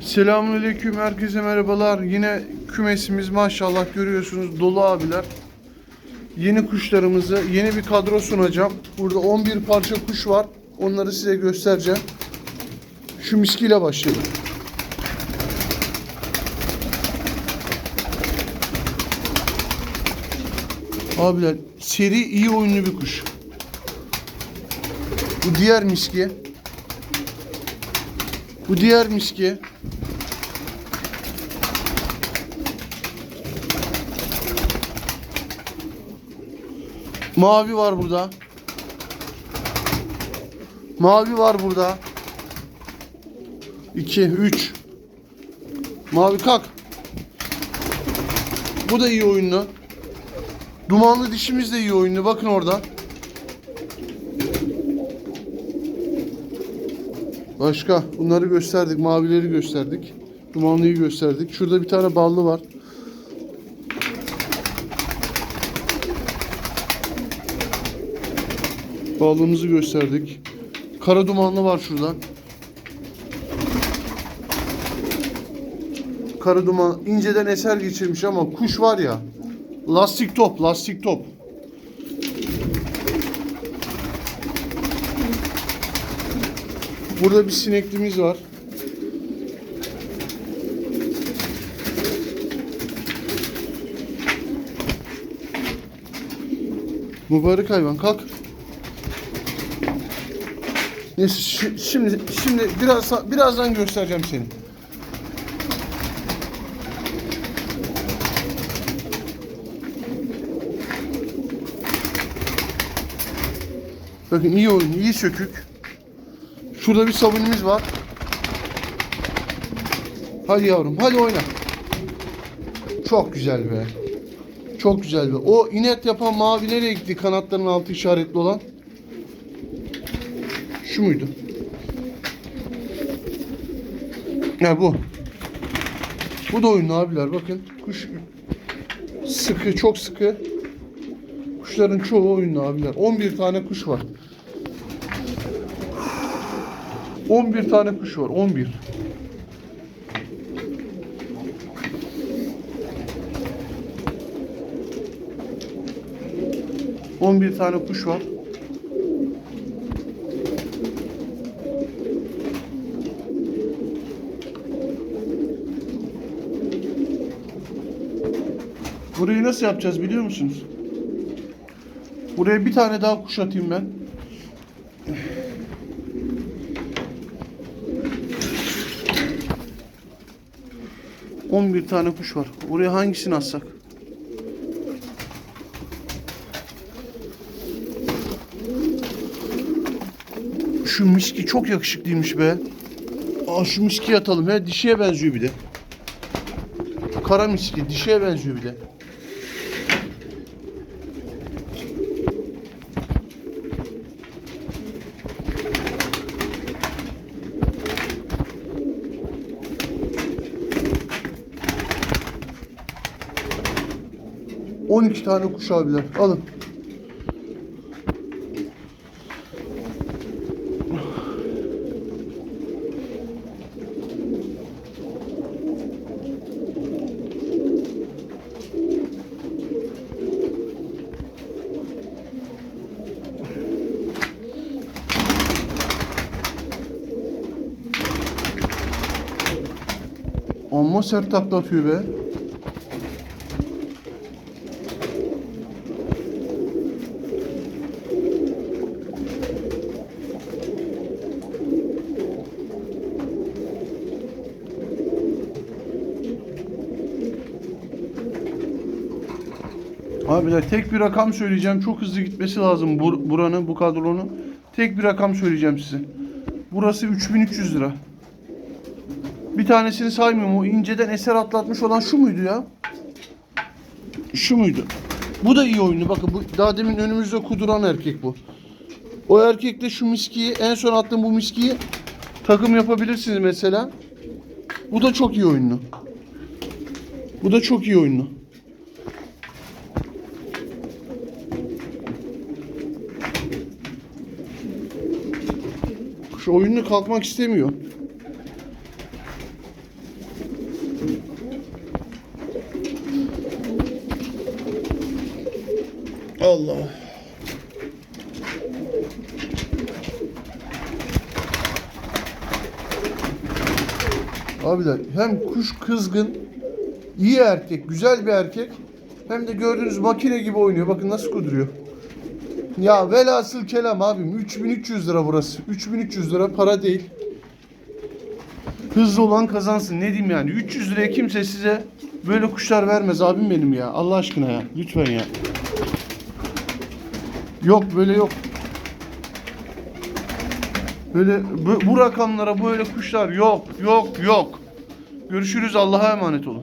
Selamünaleyküm herkese merhabalar. Yine kümesimiz maşallah görüyorsunuz dolu abiler. Yeni kuşlarımızı yeni bir kadro sunacağım. Burada 11 parça kuş var. Onları size göstereceğim. Şu miskiyle başlayalım. Abiler seri iyi oyunlu bir kuş. Bu diğer miski. Bu diğer miski. Mavi var burada. Mavi var burada. 2 3 Mavi kalk. Bu da iyi oyunlu. Dumanlı dişimiz de iyi oyunlu. Bakın orada. Başka. Bunları gösterdik. Mavileri gösterdik. Dumanlıyı gösterdik. Şurada bir tane ballı var. Ballığımızı gösterdik. Kara dumanlı var şurada. Kara duman inceden eser geçirmiş ama kuş var ya. Lastik top, lastik top. Burada bir sineklimiz var. Mübarek hayvan kalk. Neyse şi- şimdi şimdi biraz birazdan göstereceğim seni. Bakın iyi oyun, iyi sökük. Şurada bir sabunumuz var. Hadi yavrum, hadi oyna. Çok güzel be. Çok güzel be. O inet yapan mavi nereye gitti? Kanatlarının altı işaretli olan. Şu muydu? Ya bu. Bu da oyunlu abiler bakın. Kuş sıkı, çok sıkı. Kuşların çoğu oyunlu abiler. 11 tane kuş var. 11 tane kuş var. 11. On bir tane kuş var. Burayı nasıl yapacağız biliyor musunuz? Buraya bir tane daha kuş atayım ben. On bir tane kuş var. Oraya hangisini atsak? Şu miski çok yakışıklıymış be. Aa şu miski atalım. He dişiye benziyor bir de. Kara miski dişiye benziyor bir de. On iki tane kuş abiler. Alın. Amma sert takla atıyor be. Abiler tek bir rakam söyleyeceğim. Çok hızlı gitmesi lazım bur buranın, bu kadronun. Tek bir rakam söyleyeceğim size. Burası 3300 lira. Bir tanesini saymıyorum. O inceden eser atlatmış olan şu muydu ya? Şu muydu? Bu da iyi oyunlu. Bakın bu daha demin önümüzde kuduran erkek bu. O erkekle şu miskiyi en son attığım bu miskiyi takım yapabilirsiniz mesela. Bu da çok iyi oyunlu. Bu da çok iyi oyunlu. Şu oyunlu kalkmak istemiyor. Allah. Abiler hem kuş kızgın, iyi erkek, güzel bir erkek. Hem de gördüğünüz makine gibi oynuyor. Bakın nasıl kuduruyor. Ya velhasıl kelam abim 3300 lira burası. 3300 lira para değil. Hızlı olan kazansın. Ne diyeyim yani? 300 liraya kimse size böyle kuşlar vermez abim benim ya. Allah aşkına ya. Lütfen ya. Yok böyle yok. Böyle bu, bu rakamlara böyle kuşlar yok yok yok. Görüşürüz Allah'a emanet olun.